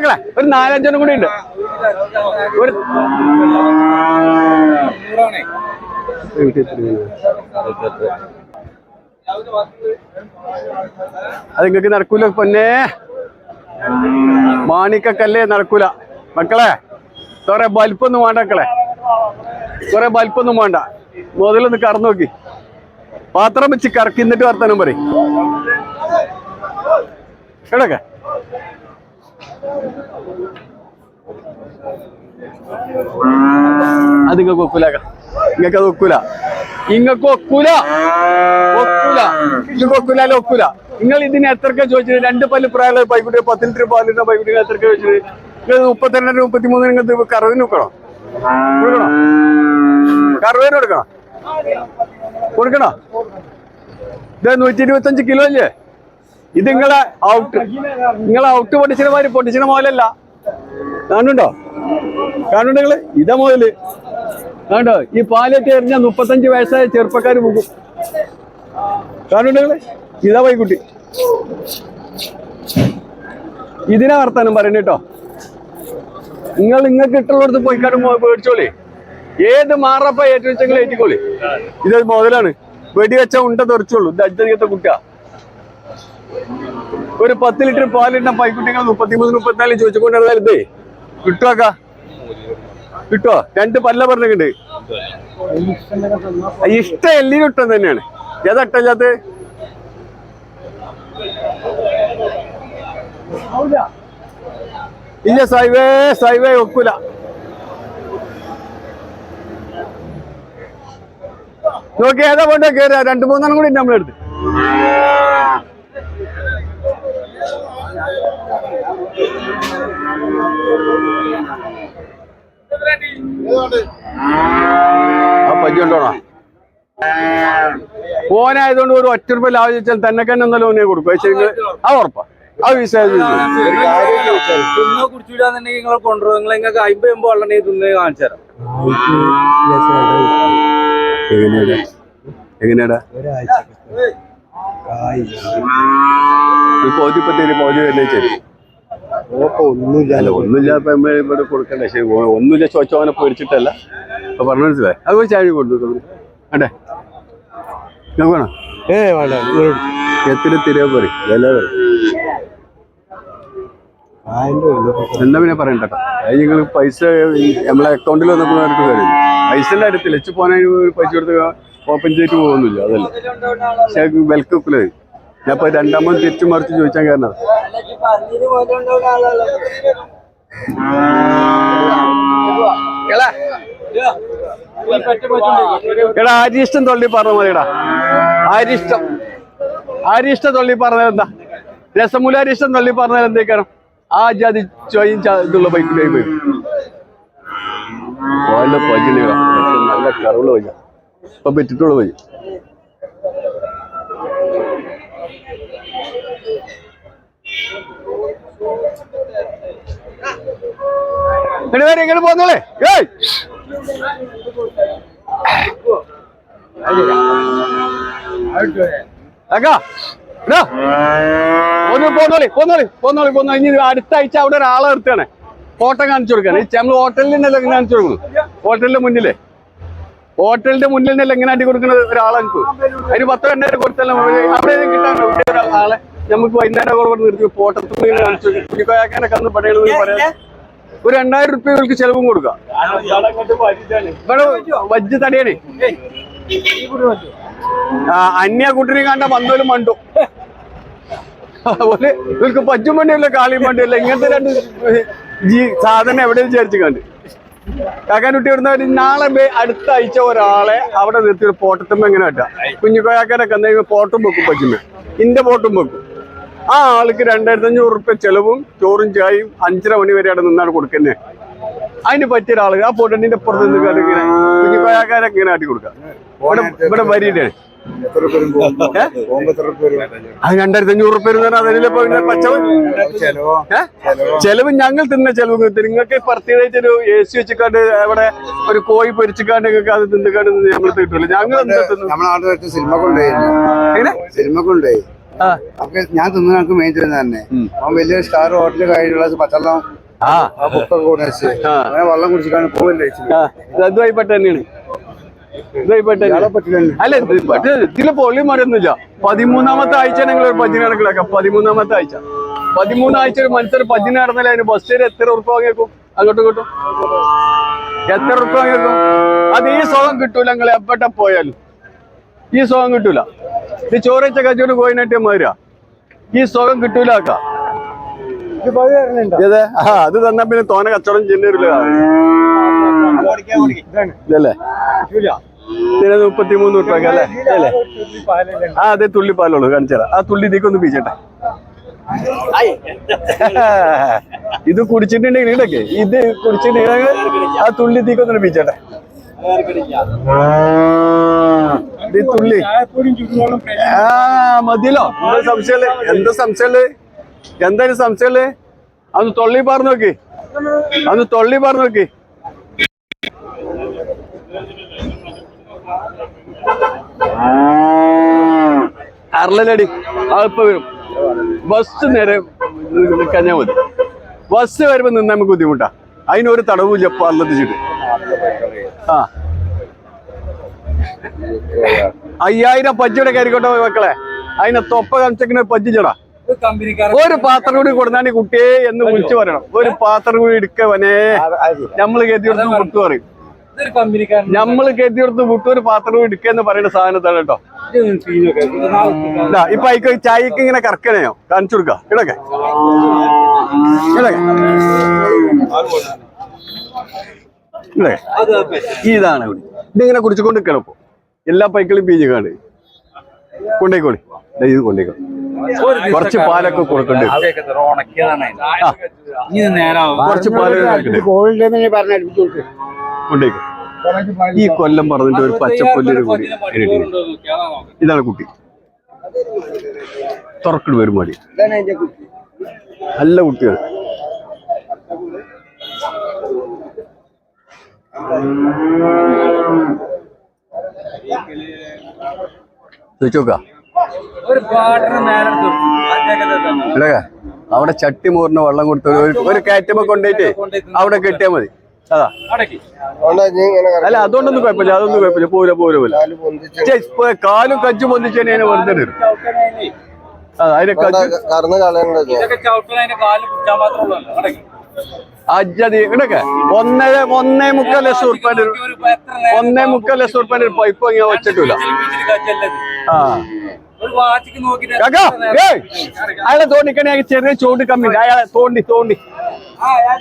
മക്കളെ ഒരു നാലഞ്ചെണ്ണം കൂടി ഉണ്ട്. ഒരു അത് നിങ്ങക്ക് നടക്കൂല പൊന്നെ. മാണിക്കക്കല്ലേ നടക്കൂല. മക്കളെ കുറെ ബൽപ്പൊന്നും വേണ്ട മക്കളെ. കുറെ ബൽപ്പൊന്നും വേണ്ട. മുതലൊന്ന് കറന്നു നോക്കി. പാത്രം വെച്ച് കറക്കി എന്നിട്ട് വർത്താനം പറയും. കിടക്ക അത് നിങ്ങൾക്ക് ഒക്കൂല നിങ്ങൾക്ക് അത് ഒക്കൂല. ഇങ്ങക്ക് ഒക്കൂല. ഒക്കൂല. നിങ്ങൾക്ക് ഒക്കൂല ഒക്കൂല? നിങ്ങൾ ഇതിന് എത്രക്ക ചോദിച്ചത്? രണ്ട് പല്ല് പ്രായമുള്ള പൈക്കുട്ടി പത്ത് ലിറ്റർ പാലിന്റെ പൈക്കുട്ടി എത്രക്ക ചോദിച്ചത്? നിങ്ങൾ മുപ്പത്തിരണ്ട് മുപ്പത്തി മൂന്ന് നിങ്ങൾക്ക് കറവിന് കൊടുക്കണോ കൊടുക്കണോ? കറവിന് കൊടുക്കണോ? കൊടുക്കണോ? ഇത് നൂറ്റി ഇരുപത്തഞ്ച് കിലോ അല്ലേ? ഇത് നിങ്ങളെ ഔട്ട് നിങ്ങളെ ഔട്ട് പൊട്ടിച്ചിന് മാതിരി പൊട്ടിച്ചിന മുതലല്ല കാണുന്നുണ്ടോ? കാണുന്നുണ്ടോ നിങ്ങൾ? ഇതാ മുതൽ. കണ്ടോ ഈ പാലറ്റ് എറിഞ്ഞ മുപ്പത്തഞ്ച് വയസ്സായ ചെറുപ്പക്കാർ പോകും കാണുന്നുണ്ടോ നിങ്ങൾ? ഇതാ വൈകുട്ടി. ഇതിനെ വർത്താനം പറയണ കേട്ടോ. നിങ്ങൾ നിങ്ങൾക്ക് ഇട്ടുള്ളടത്ത് പോയിക്കാരും മേടിച്ചോളി ഏത് മാറപ്പ ഏറ്റവും ഏറ്റിക്കോളി. ഇത് മുതലാണ്. വെടിവെച്ച ഉണ്ട തെറിച്ചോളൂ. ഇത് അജ്ജത്തെ കുട്ടിയാ. ഒരു പത്ത് ലിറ്റർ പാലിട്ട പൈക്കുട്ടികൾ മുപ്പത്തിമൂന്ന് മുപ്പത്തിനാല് ചോദിച്ചുകൊണ്ട് വലുതേ കിട്ടുവാക്ക? കിട്ടുവോ? രണ്ട് പല്ല പറഞ്ഞിട്ടുണ്ട്. ഇഷ്ടം എല്ലിനും ഇഷ്ടം തന്നെയാണ്. ഏതാ ഇഷ്ടമില്ലാത്ത ഇല്ല സൈവേ സൈവേ ഒക്കൂല. നോക്കി ഏതാ പോണ്ടേ? കയറുക രണ്ട് മൂന്നെണ്ണം കൂടി നമ്മളെടുത്ത് ആ പജ്ജി ഉണ്ടോണോ ഓനായതുകൊണ്ട് ഒരു ഒറ്റ രൂപ ലാഭം ചോദിച്ചാൽ തന്നെ തന്നെ ഒന്നല്ല ഓനെ കൊടുക്കും. പക്ഷേ നിങ്ങൾ ആ ഉറപ്പാ. ആ വിശ്വാസം നിങ്ങൾ കൊണ്ടുപോകും നിങ്ങൾ നിങ്ങൾക്ക് അമ്പത് എൺപത് വെള്ളം തിന്ന് കാണിച്ചു തരാം. എങ്ങനെയാടാ? എങ്ങനെയാടാ? ഈ പോതിപ്പത്തേര് പോതി തന്നെ ചെയ്തു? ഒന്നുമില്ല. ഒന്നുമില്ലാത്ത ഒന്നുമില്ല ഇപ്പൊ ഇവിടെ കൊടുക്കണ്ട? ശരി ഒന്നുമില്ല ചോച്ചോനെ പേടിച്ചിട്ടല്ല. അപ്പൊ പറഞ്ഞു മനസ്സിലായി? അത് പോയി ചാഴി കൊടുത്തു അണ്ടേ ഞങ്ങൾ വേണം? ഏ വേണ്ട എത്ര തിരികെ പറയും എല്ലാ പറയും അതിന്റെ ഉള്ളു. എന്നാ പിന്നെ പറയണ്ട അത് നിങ്ങൾ പൈസ നമ്മളെ അക്കൗണ്ടിൽ വന്നപ്പോൾ കാര്യം പൈസ അടുത്തില്ല എച്ച് പോകാൻ പൈസ കൊടുത്ത് ഓപ്പൺ ചെയ്തിട്ട് പോകുന്നില്ല അതല്ല? പക്ഷെ വെൽക്കപ്പിൽ ഞാൻ ഇപ്പൊ രണ്ടാമത് തിരിച്ചു മറിച്ച് ചോദിച്ചാൽ കാരണം. എടാ. ആരിഷ്ടം തൊള്ളി പറഞ്ഞ മതിടാ ആരിഷ്ടം ആരിഷ്ടം തൊള്ളി പറഞ്ഞതെന്താ രസമൂലാരിഷ്ടം തൊള്ളി പറഞ്ഞത് എന്തേക്കാരം ആ ജാതി ചോയും ഇതുള്ള ബൈക്കിലേക്ക് പോയി. നല്ല കറവുള്ള പയ്യ ഇപ്പൊ പറ്റിട്ടുള്ള പയ്യ എടി വരെ ഇങ്ങനെ പോന്നോളെ. ഏയ്! പോന്നോളി പോന്നോളി പോന്നോളി പോന്നോളി ഇനി അടുത്ത ആഴ്ച അവിടെ ഒരാളെ നിർത്തുകയാണ്. ഫോട്ടോ കാണിച്ചു കൊടുക്കാണ് നമ്മൾ ഹോട്ടലിൽ നിന്നല്ലേ കാണിച്ചു കൊടുക്കുന്നു ഹോട്ടലിന്റെ മുന്നിലേ. ഹോട്ടലിന്റെ മുന്നിൽ നിന്നല്ല എങ്ങനെ അടി കൊടുക്കുന്നത് ഒരാളെ എനിക്ക് അതിന് പത്ത് രണ്ടായിരം കൊടുത്താലും അവിടെ കിട്ടാൻ ആളെ നമുക്ക് വൈകുന്നേരം കൂടെ നിർത്തി. ഫോട്ടത്തിൽ കാണിച്ചു അന്ന് പറയാം ഒരു രണ്ടായിരം റുപ്യകൾക്ക് ചെലവും കൊടുക്കാം. ഇവിടെ വജ്ജ് തടിയണേ. ആ അന്യ കുട്ടിനെ കണ്ട വന്നോലും മണ്ടു. അതുപോലെ ഇവർക്ക് പച്ചും വണ്ടിയല്ല കാളിയും വണ്ടിയല്ല ഇങ്ങനത്തെ രണ്ട് ഈ സാധനം എവിടെ വിചാരിച്ചു കണ്ട്. കാക്കാനുട്ടി ഇവിടുന്ന് നാളെ അടുത്ത ആഴ്ച ഒരാളെ അവിടെ നിർത്തി ഒരു പോട്ടത്തുമ്പോ എങ്ങനെ പറ്റാം കുഞ്ഞുകോയാക്കാരൊക്കെ എന്തെങ്കിലും പോട്ടും വെക്കും പറ്റുമ്പോ ഇന്റെ പോട്ടും വെക്കും. ആ ആൾക്ക് രണ്ടായിരത്തി അഞ്ഞൂറ് റുപ്യ ചെലവും ചോറും ചായയും അഞ്ചര മണി വരെ അവിടെ നിന്നാണ് കൊടുക്കുന്നത് അതിന് പറ്റിയ ഒരാൾ ആ പോട്ടണ്ടിന്റെ പുറത്ത് കണ്ട് ഇങ്ങനെ കുഞ്ഞുകോയാക്കാരൊക്കെ ഇങ്ങനെ ആട്ടി കൊടുക്കാം. ഇവിടെ ഇവിടെ വരിയിട്ടാണ് അത് രണ്ടായിരത്തി അഞ്ഞൂറ് റുപ്യ ചെലവോ? ഞങ്ങൾ തിന്ന ചെലവ് നിങ്ങൾക്ക് പ്രത്യേകിച്ച് ഒരു എ സി വെച്ചിക്കാണ്ട് അവിടെ ഒരു കോഴി പൊരിച്ചിക്കാണ്ട് നിങ്ങൾക്ക് അത് തിന്നിക്കാണ്ട് നമ്മൾ കിട്ടൂല ഞങ്ങൾ സിനിമ കൊണ്ടുപോയി സിനിമ കൊണ്ടുപോയി. അപ്പൊ ഞാൻ തിന്നു മെയിൻ മേടിച്ചിരുന്ന തന്നെ. അവൻ വലിയ സ്റ്റാർ ഹോട്ടലിൽ കഴിഞ്ഞുള്ള. അങ്ങനെ വെള്ളം കുടിച്ചിട്ടാണ് പോവില്ല ചേച്ചി ആ. അല്ല ഇതിൽ പൊളി മരൊന്നുമില്ല പതിമൂന്നാമത്തെ ആഴ്ച നിങ്ങൾ ഒരു പജിന് കണക്കിലാക്കാം പതിമൂന്നാമത്തെ ആഴ്ച. പതിമൂന്നാഴ്ച ഒരു മനുഷ്യർ പജിന് നടന്നാലേ അതിന് ബസ്സിൽ എത്ര ഉറപ്പ് വാങ്ങിയേക്കും? അങ്ങോട്ടും ഇങ്ങോട്ടും. എത്ര ഉറപ്പ് വാങ്ങിയേക്കും? അത് ഈ സുഖം കിട്ടൂല നിങ്ങൾ എവിടെ പോയാലും. ഈ സുഖം കിട്ടൂല. ഇത് ചോറച്ച കച്ചോട് കോയിനായിട്ട് മാറുക ഈ സുഖം കിട്ടൂല ആക്ക അത് തന്നെ പിന്നെ തോന കച്ചവടം ചെന്നൂരില്ല ഇതല്ലേ? ഇതിന് മുപ്പത്തി മൂന്ന് റുപ്യ അല്ലേ? അല്ലേ ആ അതെ തുള്ളി പാലുള്ളൂ കാണിച്ചാ ആ തുള്ളി ഇതിക്കൊന്ന് പീച്ചട്ടെ. ഇത് കുടിച്ചിട്ടുണ്ടെങ്കിൽ ഇടയ്ക്ക്. ഇത് കുടിച്ചിട്ടുണ്ടെങ്കിൽ ആ തുള്ളി ഇതിക്കൊന്ന് പീച്ചട്ടെ. ഇത് തുള്ളി. ആ മതിയല്ലോ. എന്താ സംശയല്ലേ എന്താ സംശയല്ലേ എന്തായാലും സംശയല്ലേ അന്ന് തൊള്ളി പറഞ്ഞു നോക്കി. അന്ന് തൊള്ളി പറഞ്ഞു നോക്കി. അറളലടി അതിപ്പോ വരും. ബസ് നേരെ കഴിഞ്ഞാൽ മതി. ബസ് വരുമ്പോ നിന്ന് നമുക്ക് ബുദ്ധിമുട്ടാ. അതിനൊരു തടവുമില്ല പള്ളത്തിച്ചിട്ട് ആ. അയ്യായിരം പജ്ജിയുടെ കരിക്കോട്ടെ മക്കളെ. അതിനെ തൊപ്പ കമിച്ചക്കിനെ പജ്ജിച്ചടാ ഒരു പാത്രം കൂടി കൊടുത്താണ്ട് കുട്ടിയെ എന്ന് വിളിച്ചു പറയണം. ഒരു പാത്രം കൂടി എടുക്കവനെ നമ്മൾ കേട്ടി കൊടുത്തു പറയും. നമ്മൾ കെത്തിയെടുത്ത് കൊടുത്ത് ഒരു പാത്രം എടുക്കുന്ന പറയുന്ന സാധനത്താണ് കേട്ടോ. ഇപ്പൊ അയക്ക് ചായക്ക് ഇങ്ങനെ കറക്കനെയോ കാണിച്ചു കൊടുക്ക. ഇടക്കെ ഇതാണ് ഇവിടെ. ഇതിങ്ങനെ കുടിച്ചുകൊണ്ട് നിൽക്കണം ഇപ്പൊ. എല്ലാ പൈക്കളും പീഞ്ഞ് കാണും കൊണ്ടേക്കോളി ഇത് കൊണ്ടേക്കോളി കുറച്ച് പാലൊക്കെ കൊടുക്കണ്ടേ? കുറച്ച് പാലൊക്കെ കൊടുക്കണ്ടേ കൊണ്ടേക്കോ. ഈ കൊല്ലം പറഞ്ഞിട്ട് ഒരു പച്ചപ്പൊല്ലിന് കൂടി ഇതാണ് കുട്ടി. തുറക്കിട് വരും മടി നല്ല കുട്ടികൾ. അവിടെ ചട്ടി മൂറിന് വെള്ളം കൊടുത്ത ഒരു- കയറ്റുമ്പോ കൊണ്ടുപോയിട്ട് അവിടെ കെട്ടിയാ മതി. അതാ. അല്ല അതുകൊണ്ടൊന്നും കുഴപ്പമില്ല. അതൊന്നും കുഴപ്പമില്ല. പോരാ പോരാ പോലെ കാലും കജ്ജു പൊന്തിച്ചതിനെ വെറുതെ ഇടും. അജ്ജതി ഇവിടൊക്കെ ഒന്നര ഒന്നേ മുക്കാൽ ലക്ഷം ഉറുപ്പാന്റെ ഒന്നേ മുക്കാൽ ലക്ഷം ഉറുപ്പാന്റെ ഒരു പൈപ്പ് അങ്ങനെ വെച്ചിട്ടില്ല. ആ. അയാളെ തോണ്ടിക്കണേ ചെറിയ ചോട് കമ്മി അയാളെ തോണ്ടി തോണ്ടി.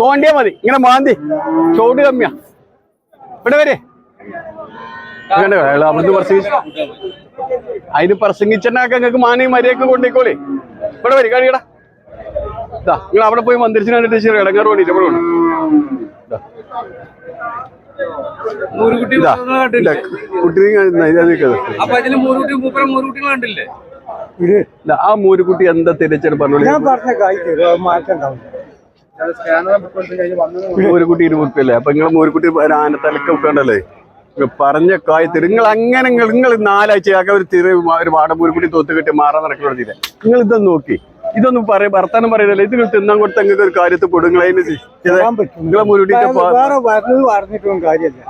തോണ്ടിയാ മതി. ഇങ്ങനെ മാന്തി. ചോട് കമ്മിയാ. ഇവിടെ വരെ. അവിടുന്ന് പ്രസംഗിച്ചു അതിന് പ്രസംഗിച്ചിട്ടുണ്ടാക്കാൻ നിങ്ങൾക്ക് മാനയും മര്യാദയ്ക്ക് കൊണ്ടേക്കോളേ ഇവിടെ വരി കാണിക്കടാ. ഇതാ നിങ്ങൾ അവിടെ പോയി മന്ദിരത്തിന് കണ്ടിട്ട് ശരി ഇടങ്ങാറ് വേണ്ടിട്ട് ഇവിടെ കൊണ്ട് ആ മൂരുകുട്ടി എന്താ തിരിച്ചെടുപ്പ് പറഞ്ഞു പറഞ്ഞ കായ്ക്ക് മാറ്റം ഉണ്ടാവും. മൂരുകുട്ടി ഇരുപത്തല്ലേ അപ്പൊ നിങ്ങൾ മൂരുകുട്ടി ആനത്തലക്ക് വെക്കണ്ടല്ലേ? പറഞ്ഞ കാര്യത്തിൽ നിങ്ങൾ അങ്ങനെ നിങ്ങൾ നാലാഴ്ചയാക്കാൻ ഒരു തിര ഒരു വാട മൂരുകുട്ടി തോത്ത് കെട്ടി മാറാൻ നടക്കണതില്ല നിങ്ങൾ ഇതൊന്ന് നോക്കി. ഇതൊന്നും പറയും ഭർത്താനം പറയുന്നില്ല ഇത് നിങ്ങൾ തിന്നാൻ കൊടുത്ത നിങ്ങൾക്ക് ഒരു നിങ്ങൾ അതിന് നിങ്ങളെ വരുന്നത് പറഞ്ഞിട്ടൊന്നും കാര്യമില്ല.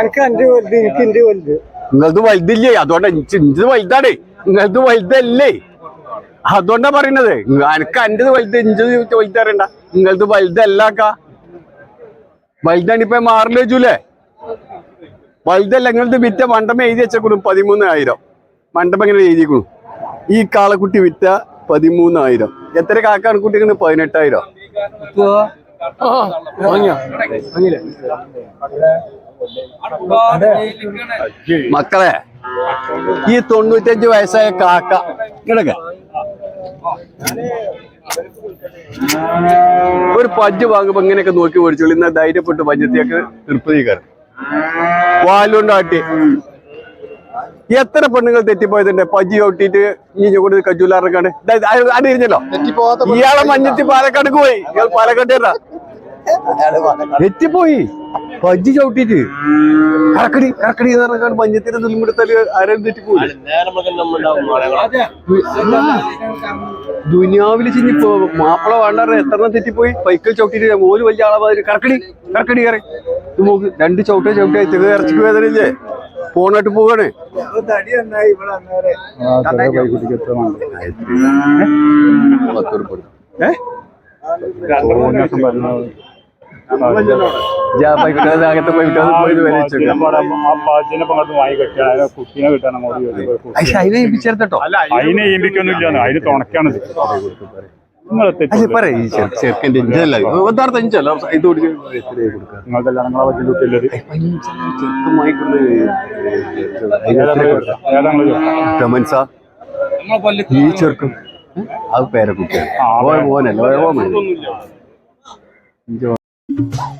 എനിക്ക് എന്റെ വലുത് എനിക്ക് എന്റെ വലുത്. നിങ്ങളത് വലുതില്ലേ? അതുകൊണ്ട് ഇഞ്ചത് വലുതാണേ. നിങ്ങളത് വലുതല്ലേ? അതുകൊണ്ടാ പറയുന്നത്. എനിക്ക് എന്റെ വലുത് ഇഞ്ചത് വലുതറിയണ്ട നിങ്ങളത് വലുതല്ലാക്ക. വലുതാണ് ഇപ്പൊ മാറില്ല വെച്ചൂലേ വലുതല്ല നിങ്ങളത് വിറ്റ മണ്ടമ എഴുതി വെച്ചക്കൂടും പതിമൂന്നായിരം. മണ്ടമ ഇങ്ങനെ എഴുതിക്കണു ഈ കാളക്കുട്ടി വിറ്റ പതിമൂന്നായിരം. എത്ര കാക്കാണ് കുട്ടികൾ പതിനെട്ടായിരം. മക്കളെ ഈ തൊണ്ണൂറ്റഞ്ച് വയസ്സായ കാക്ക കിടക്ക ഒരു പജ്ജ് വാങ്ങുമ്പോ ഇങ്ങനെയൊക്കെ നോക്കി മേടിച്ചോളൂ. ഇന്ന് ധൈര്യപ്പെട്ട് പജ്ജത്തേക്ക് നിർപ്പതിക്കാറ് വാലുണ്ടാട്ടി എത്ര പെണ്ണുങ്ങൾ തെറ്റിപ്പോയതുണ്ട്? പജ്ജി ഒട്ടിട്ട് ഇഞ്ഞു കൊണ്ട് കജൂലാറക്കാണ്ട് അടിയിരുന്നല്ലോ ഇയാളെ മഞ്ഞത്തി പാലക്കാട് പോയി. ഇയാൾ പാലക്കാട്ടേരാ തെറ്റിപ്പോയി പജ്ജി ചവിട്ടിട്ട് കറക്കടി കറക്കടി എന്ന് പറഞ്ഞാൽ ആരും തെറ്റിപ്പോയി. ദുനിയാവിൽ ചിഞ്ഞി മാപ്പിള വേണ്ടാറ് എത്ര തെറ്റിപ്പോയി. പൈക്കൽ ചവിട്ടിട്ട് ഓര് വലിയ ആളാവാതിരി കറക്കടി കറക്കടി കയറി. ഇത് നോക്ക് രണ്ട് ചവിട്ട ചവിട്ടാ ചെറിയ ഇറച്ചിക്ക് വേദനയില്ലേ? പോണായിട്ട് പോവാണ്. തടി അകത്തെ പോയി കുട്ടീനെ കിട്ടാൻ അതിനെ അതിനെ ഏൽപ്പിക്കൊന്നുമില്ല. അതിന് ഇഞ്ചല്ല. യഥാർത്ഥ ഇഞ്ചല്ല. ഇത് കൊടുക്കുക? ഈ ചെറുക്കൻ. അത് പേരക്കുട്ടിയാണ് ഓ മോനല്ല? ഓ മോൻ